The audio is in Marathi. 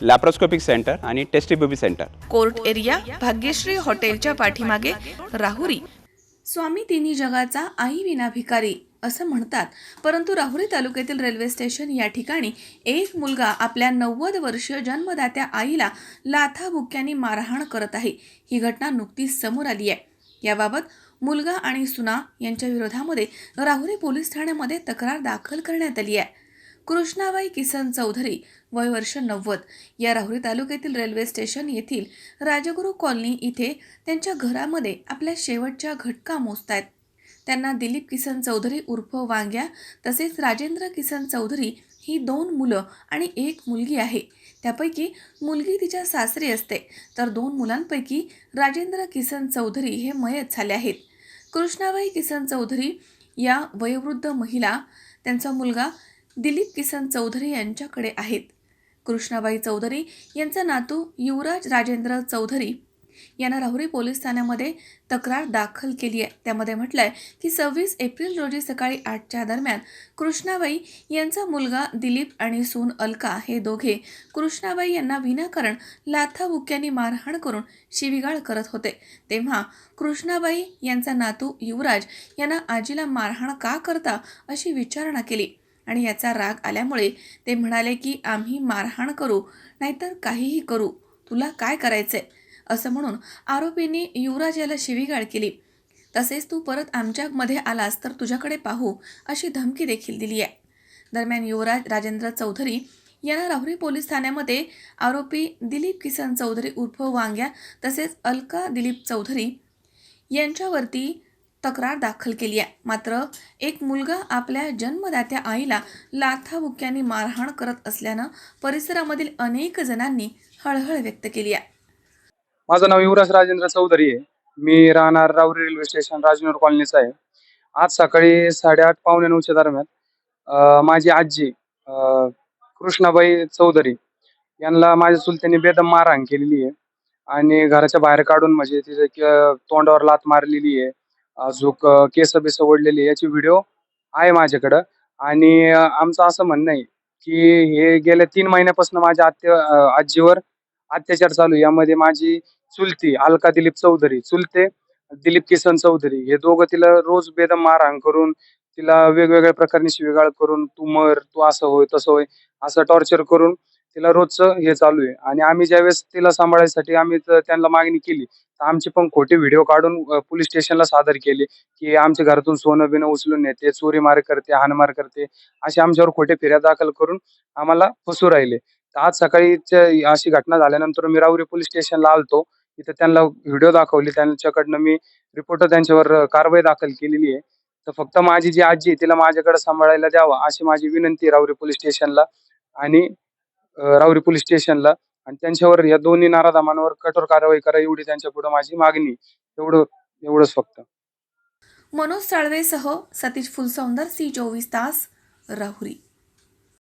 लॅप्रोस्कोपिक सेंटर आणि test tube baby centre court area Bhagyashree हॉटेलच्या पाठीमागे राहुरी. स्वामी तिन्ही जगाचा आई विना भिकारी असं म्हणतात. परंतु राहुरी तालुक्यातील रेल्वे स्टेशन या ठिकाणी एक मुलगा आपल्या नव्वद वर्षीय जन्मदात्या आईला लाथाबुक्क्यांनी मारहाण करत आहे. ही घटना नुकतीच समोर आली आहे. याबाबत मुलगा आणि सुना यांच्या विरोधामध्ये राहुरी पोलीस ठाण्यामध्ये तक्रार दाखल करण्यात आली आहे. कृष्णाबाई किसन चौधरी वय वर्ष नव्वद. या राहुरी तालुक्यातील रेल्वे स्टेशन येथील राजगुरू कॉलनी इथे त्यांच्या घरामध्ये आपल्या शेवटच्या घटका मोजतायत. त्यांना दिलीप किसन चौधरी उर्फ वांग्या तसेच राजेंद्र किसन चौधरी ही दोन मुलं आणि एक मुलगी आहे. त्यापैकी मुलगी तिच्या सासरी असते. तर दोन मुलांपैकी राजेंद्र किसन चौधरी हे मयत झाले आहेत. कृष्णाबाई किसन चौधरी या वयोवृद्ध महिला त्यांचा मुलगा दिलीप किसन चौधरी यांच्याकडे आहेत. कृष्णाबाई चौधरी यांचा नातू युवराज राजेंद्र चौधरी यांना राहुरी पोलीस ठाण्यामध्ये तक्रार दाखल केली आहे. त्यामध्ये म्हटलं आहे की सव्वीस एप्रिल रोजी सकाळी आठच्या दरम्यान कृष्णाबाई यांचा मुलगा दिलीप आणि सून अलका हे दोघे कृष्णाबाई यांना विनाकारण लाथाबुक्यांनी मारहाण करून शिवीगाळ करत होते. तेव्हा कृष्णाबाई यांचा नातू युवराज यांना आजीला मारहाण का करता अशी विचारणा केली. आणि याचा राग आल्यामुळे ते म्हणाले की आम्ही मारहाण करू नाहीतर काहीही करू. तुला काय करायचंय? असं म्हणून आरोपींनी युवराज याला शिवीगाळ केली. तसेच तू परत आमच्यामध्ये आलास तर तुझ्याकडे पाहू अशी धमकी देखील दिली आहे. दरम्यान युवराज राजेंद्र चौधरी यांना राहुरी पोलीस ठाण्यामध्ये आरोपी दिलीप किसन चौधरी उर्फ वांग्या तसेच अलका दिलीप चौधरी यांच्यावरती तक्रार दाखल केली आहे. मात्र एक मुलगा आपल्या जन्मदात्या आईला लाथाबुक्याने मारहाण करत असल्यानं परिसरामधील अनेक जणांनी हळहळ व्यक्त केली आहे. माझं नाव युवराज राजेंद्र चौधरी आहे. मी राहणार रावरी रेल्वे स्टेशन राजनगर कॉलनीचा आहे. आज सकाळी साडेआठ पावणे नऊच्या दरम्यान माझी आजी अं, कृष्णाबाई चौधरी यांना माझ्या चुलत्याने बेदम मारहाण केलेली आहे. आणि घराच्या बाहेर काढून म्हणजे तिथे तोंडावर लात मारलेली आहे. अजूक केस बिस ओढलेली याची व्हिडिओ आहे माझ्याकडं. आणि आमचं असं म्हणणं आहे की हे गेल्या तीन महिन्यापासून माझ्या आत्या आजीवर अत्याचार चालू यामध्ये माझी चुलती अलका दिलीप चौधरी चुलते दिलीप किसन चौधरी हे दोघं तिला रोज बेदम मारहाण करून तिला वेगवेगळ्या प्रकारने शिवेगाळ करून तू मर तू असं होय तसं होय असं टॉर्चर करून तिला रोजचं हे चालू आहे. आणि आम्ही ज्यावेळेस तिला सांभाळायसाठी आम्ही त्यांना मागणी केली तर आमचे पण खोटे व्हिडिओ काढून पोलीस स्टेशनला सादर केले की आमच्या घरातून सोनं बिनं उचलून नेते चोरीमार करते हाणमार करते असे आमच्यावर खोटे फिर्याद दाखल करून आम्हाला फसू राहिले. तर आज सकाळी अशी घटना झाल्यानंतर मी पोलीस स्टेशनला आलतो. तिथे त्यांना व्हिडिओ दाखवली त्यांच्याकडनं मी रिपोर्ट त्यांच्यावर कारवाई दाखल केलेली आहे. तर फक्त माझी जी आजी आहे तिला माझ्याकडे सांभाळायला द्यावा अशी माझी विनंती रावरी पोलीस स्टेशनला. आणि अ, राहुरी पोलीस स्टेशनला. आणि त्यांच्यावर या दोन्ही नाराधामांवर कठोर कारवाई करा एवढी त्यांच्या पुढे माझी मागणी. एवढं एवढंच फक्त. मनोज साळवेसह सतीश फुलसौंदर सी चोवीस तास राहुरी.